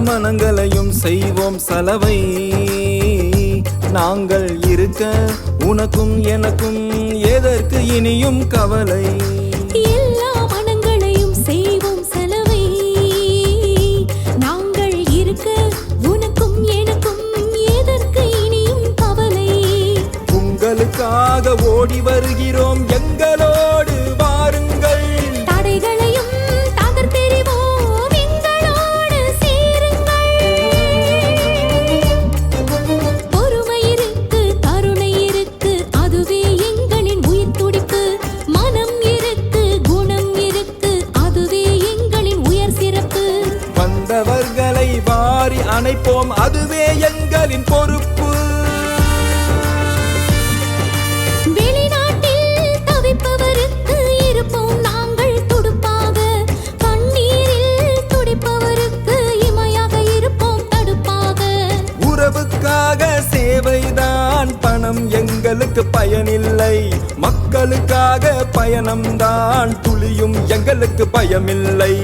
மனங்களையும் செய்வோம் சலவை. நாங்கள் இருக்க உனக்கும் எனக்கும் எதற்கு இனியும் கவலை. பொறுப்பு. வெளிநாட்டில் தவிப்பவருக்கு இருப்போம் நாங்கள் துடுப்பாக. கண்ணீரில் துடிப்பவருக்கு இமையாக இருப்போம் தடுப்பாக. உறவுக்காக சேவைதான் பணம் எங்களுக்கு பயனில்லை. மக்களுக்காக பயணம்தான் துளியும் எங்களுக்கு பயமில்லை.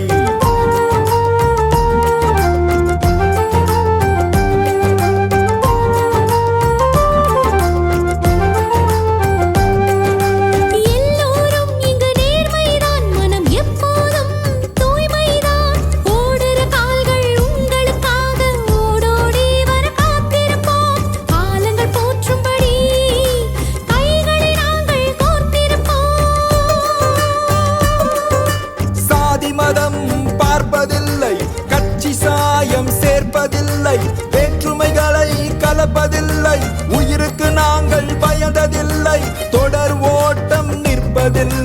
சேர்ப்பதில்லை. வேற்றுமைகளை கலப்பதில்லை. உயிருக்கு நாங்கள் பயந்ததில்லை. தொடர் ஓட்டம் நிற்பதில்லை.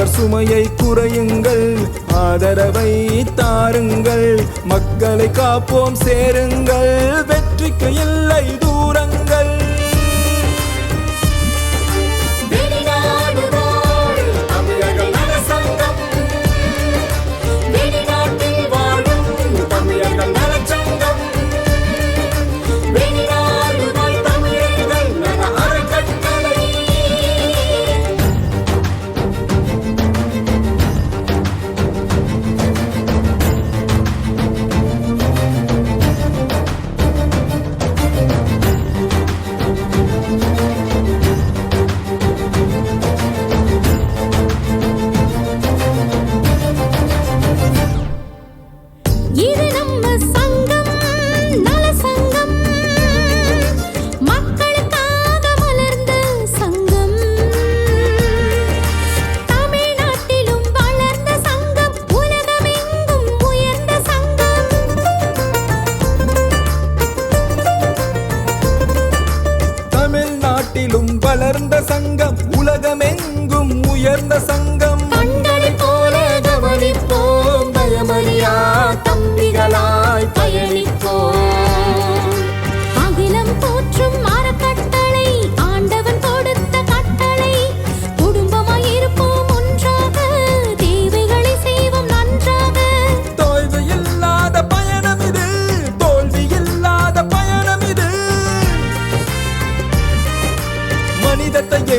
அவர் சுமையை குறையுங்கள் ஆதரவை தாருங்கள் மக்களை காப்போம் சேருங்கள் வெற்றிக்கு இல்லை தூரங்கள். வளர்ந்த சங்கம் உலகமெங்கும் உயர்ந்த சங்கம். கண்களை போல கவனிப்போம் பயமறியா தம்பிகளாய் பயணிப்போம்.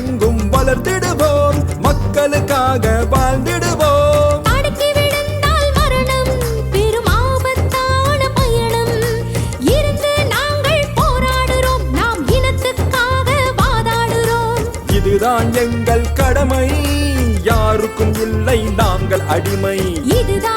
எங்கும் வளர்த்திடுவோம் மக்களுக்காக வாழ்ந்திடுவோம். இதுதான் எங்கள் கடமை யாருக்கும் இல்லை நாங்கள் அடிமை. இதுதான்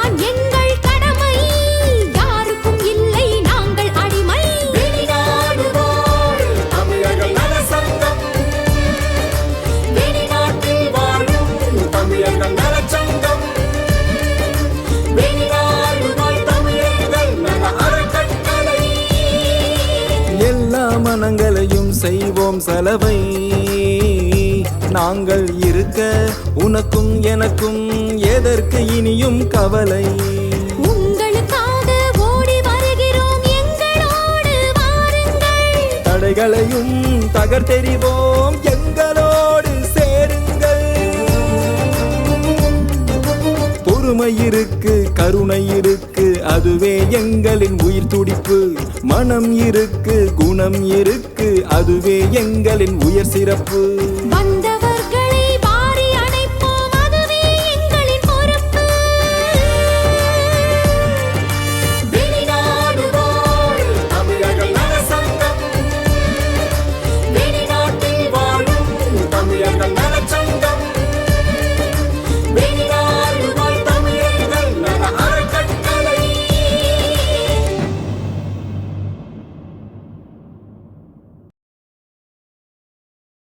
செய்வோம் சலவை. நாங்கள் இருக்க உனக்கும் எனக்கும் எதற்கு இனியும் கவலை? உங்களுக்காக ஓடி வருகிறோம் எங்களோடு வாருங்கள். தடைகளையும் தகர்த்தெறிவோம் எங்களோடு சேருங்கள். பொறுமை இருக்கு கருணை இருக்கு அதுவே எங்களின் உயிர் துடிப்பு. மனம் இருக்கு குணம் இருக்கு அதுவே எங்களின் உயர் சிறப்பு. வந்தவர்